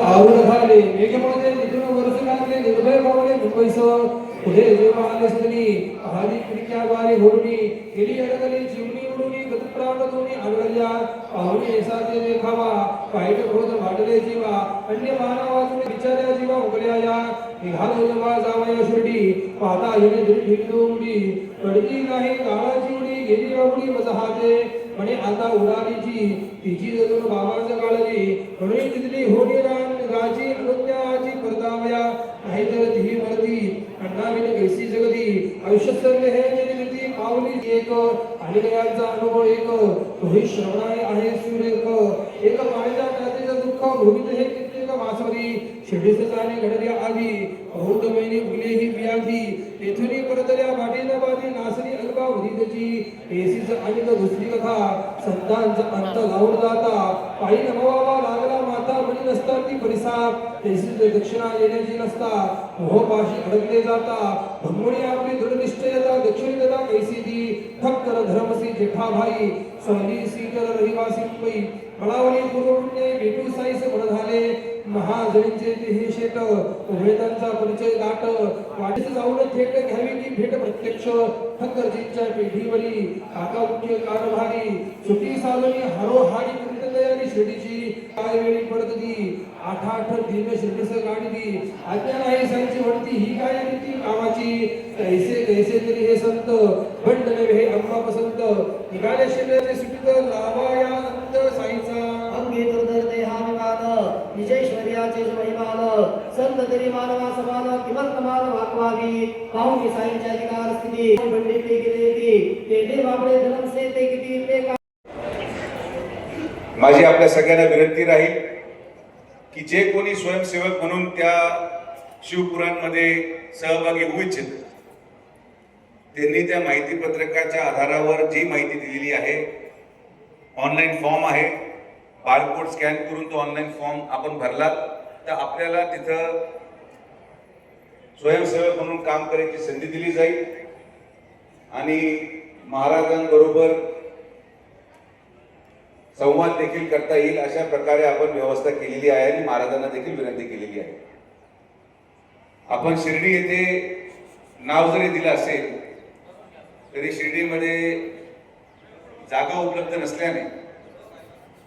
आवड झाले. मेघमध्ये निधून निर्भय पावले मुंबईस पुढे जेव्हा आले सदनी आली खिडक्याद्वारे होरुनी गेली अडगली जीवनी उडुनी गतप्राण दोन्ही आडवल्या पाहुणे एसाचे देखावा वाईट क्रोध वाढले जीवा. अन्य मानवातून बिचाऱ्या जीवा उगल्या या. म्हणे आता उडालीची तिची जरूर बाबाच काळजी म्हणून तिथली होणी रान राजी अनुज्ञाची परतावया. नाही तर ती मरती. अण्णाविने कैसी जगती. आयुष्य सर्व हे निर्मिती पावली एक. आणि गयांचा अनुभव एक. तोही श्रवणाय आहे सूर्य एक. पाण्याच्या जातीचं दुःख भूमित हे कित्येक मासवरी शिडीस जाणे घडल्या आधी बहुत महिने उगले ही व्याधी तेथुनी परतल्या वाटेला बाधी नासरी अल्बा वरीदची एसीच अनिक दुसरी कथा संतांच अंत लावून जाता. पायी नमवावा लागला माता म्हणी नसता ती परिसाप तेसीच दक्षिणा येण्याची नसता मोहपाशी अडकले जाता. भंगुणी आपली दृढनिश्चयता दक्षिण दता कैसी ती. ठक्कर धर्मसी जेठा भाई स्वली सीकर रहिवासी मुंबई. बळावली पूर्वपुण्य भेटू साईस बळ झाले. महाजनींचे ते हे शेत वेदांचा परिचय दाट. वाटेस जाऊन थेट घ्यावी ती भेट प्रत्यक्ष? ठक्करजींच्या पेढीवरी काका मुख्य कारभारी. सुटी सालनी हरो हाडी कुंड तयारी काय वेळी पडत ती. आठ आठ दिन शिर्डीस गाडी दी आज्ञा नाही साईची म्हणती ही काय रीती कामाची कैसे कैसे तरी हे संत. बंड नव्हे हे अम्मा पसंत. निघाले शिर्डीचे सुटीत लावा या अंत साईचा. अंगी दुर्धर देहाभिमान निजैश्वर्याचे महिमान संत तरी मानवा समान किमंतमान वाकवावी पाहुणी साईंच्या अधिकार स्थिती. पंडितली गेले ती. ते ते बाबडे धनमसे ते किती माझी आपल्या सगळ्यांना विनंती राहील की जे कोणी स्वयंसेवक म्हणून त्या शिवपुराणमध्ये सहभागी होऊ इच्छित त्यांनी त्या माहिती पत्रकाच्या आधारावर जी माहिती दिलेली आहे ऑनलाईन फॉर्म आहे बारकोड स्कॅन करून तो ऑनलाईन फॉर्म आपण भरला तर आपल्याला तिथं स्वयंसेवक म्हणून काम करायची संधी दिली जाईल. आणि महाराजांबरोबर संवाद देखील करता येईल अशा प्रकारे आपण व्यवस्था केलेली आहे आणि महाराजांना देखील विनंती केलेली आहे. आपण शिर्डी येथे नाव जरी दिलं असेल तरी शिर्डीमध्ये जागा उपलब्ध नसल्याने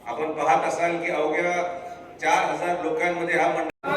आपण पाहत असाल की अवघ्या चार हजार लोकांमध्ये हा मंडळ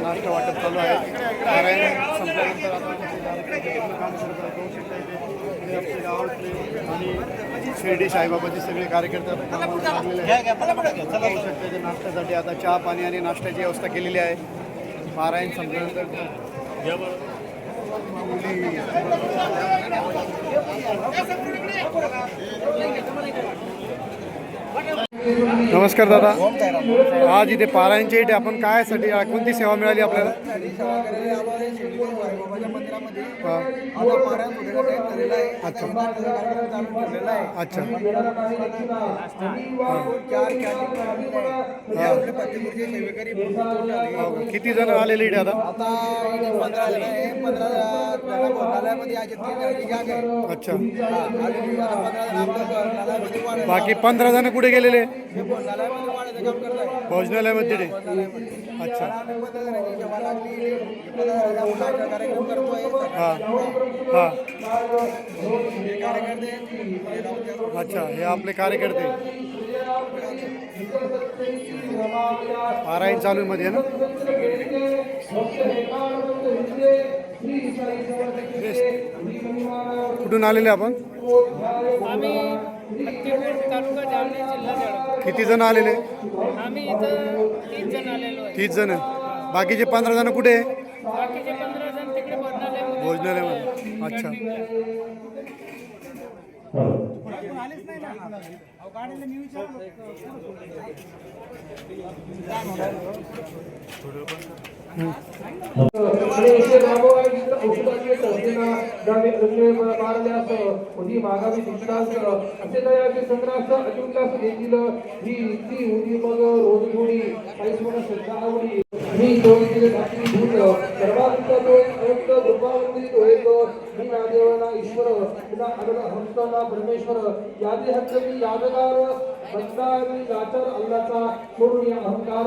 नाश्ता वाटप चालू आहे नारायण संपल्यानंतर आता काम सुरू करतो इकडे आपले गावातले आणि शिर्डी साईबाबाचे सगळे कार्यकर्ते आता कामावर लागलेले आहेत. ते नाश्त्यासाठी आता चहा पाणी आणि नाश्त्याची व्यवस्था केलेली आहे नारायण संपल्यानंतर नमस्कार दादा. आज इथे पारायणच्या इथे आपण काय साठी कोणती सेवा मिळाली आपल्याला. अच्छा. अच्छा. किती जण आलेले आता? अच्छा. बाकी पंधरा जण कुठे गेलेले? भोजनालयामध्ये. अच्छा. हां हां. अच्छा हे आपले कार्यकर्ते. पारायण चालू आहे मध्ये ना? कुठून आलेले आपण? किती जण आलेले? आम्ही इथं तीन जण आलेलो आहे. तीस जण. बाकीचे पंधरा जण कुठे? आहे? बाकीचे पंधरा जण तिकडे भोजनालयामध्ये अच्छा मागावी असे दयाचे संग्रास ही ती उदी मग रोज काहीच म्हणून श्रद्धा आवडी मी दोन घातली भूत सर्वांत तो अनंत कृपावंती तो एक मी नादेवना ईश्वर तुला अनंत हंसना परमेश्वर यादी हक्क मी यादगार बंदा मी लाचार अल्लाचा सोडून या अहंकार